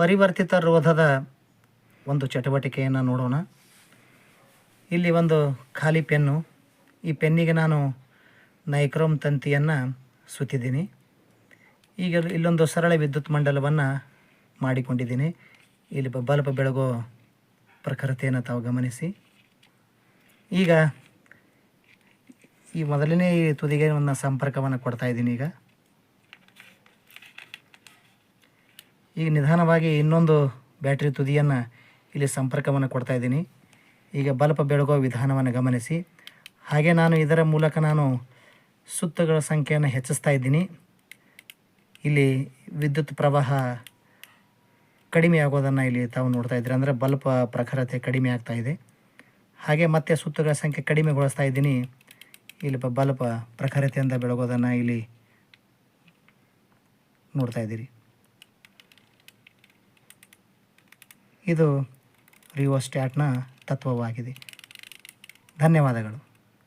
ಪರಿವರ್ತಿತ ರೋಧದ ಒಂದು ಚಟುವಟಿಕೆಯನ್ನು ನೋಡೋಣ. ಇಲ್ಲಿ ಒಂದು ಖಾಲಿ ಪೆನ್ನು. ಈ ಪೆನ್ನಿಗೆ ನಾನು ನೈಕ್ರೋಮ್ ತಂತಿಯನ್ನು ಸುತ್ತಿದ್ದೀನಿ. ಈಗ ಇಲ್ಲೊಂದು ಸರಳ ವಿದ್ಯುತ್ ಮಂಡಲವನ್ನು ಮಾಡಿಕೊಂಡಿದ್ದೀನಿ. ಇಲ್ಲಿ ಬಲ್ಬ್ ಬೆಳಗೋ ಪ್ರಖರತೆಯನ್ನು ತಾವು ಗಮನಿಸಿ. ಈಗ ಈ ಮೊದಲನೇ ತುದಿಗೆ ಒಂದು ಸಂಪರ್ಕವನ್ನು ಕೊಡ್ತಾಯಿದ್ದೀನಿ ಈಗ. ಈಗ ನಿಧಾನವಾಗಿ ಇನ್ನೊಂದು ಬ್ಯಾಟ್ರಿ ತುದಿಯನ್ನು ಇಲ್ಲಿ ಸಂಪರ್ಕವನ್ನು ಕೊಡ್ತಾ ಇದ್ದೀನಿ. ಈಗ ಬಲ್ಬ್ ಬೆಳಗೋ ವಿಧಾನವನ್ನು ಗಮನಿಸಿ. ಹಾಗೆ ನಾನು ಇದರ ಮೂಲಕ ನಾನು ಸುತ್ತುಗಳ ಸಂಖ್ಯೆಯನ್ನು ಹೆಚ್ಚಿಸ್ತಾ ಇದ್ದೀನಿ. ಇಲ್ಲಿ ವಿದ್ಯುತ್ ಪ್ರವಾಹ ಕಡಿಮೆ ಆಗೋದನ್ನು ಇಲ್ಲಿ ತಾವು ನೋಡ್ತಾ ಇದ್ದೀರಿ. ಅಂದರೆ ಬಲ್ಬ್ ಪ್ರಖರತೆ ಕಡಿಮೆ ಆಗ್ತಾ ಇದೆ. ಹಾಗೆ ಮತ್ತೆ ಸುತ್ತುಗಳ ಸಂಖ್ಯೆ ಕಡಿಮೆಗೊಳಿಸ್ತಾ ಇದ್ದೀನಿ. ಇಲ್ಲಿ ಬಲ್ಬ್ ಪ್ರಖರತೆಯಿಂದ ಬೆಳಗೋದನ್ನು ಇಲ್ಲಿ ನೋಡ್ತಾ ಇದ್ದೀರಿ. ಇದು ರಿಯೋಸ್ಟ್ಯಾಟ್ನ ತತ್ವವಾಗಿದೆ. ಧನ್ಯವಾದಗಳು.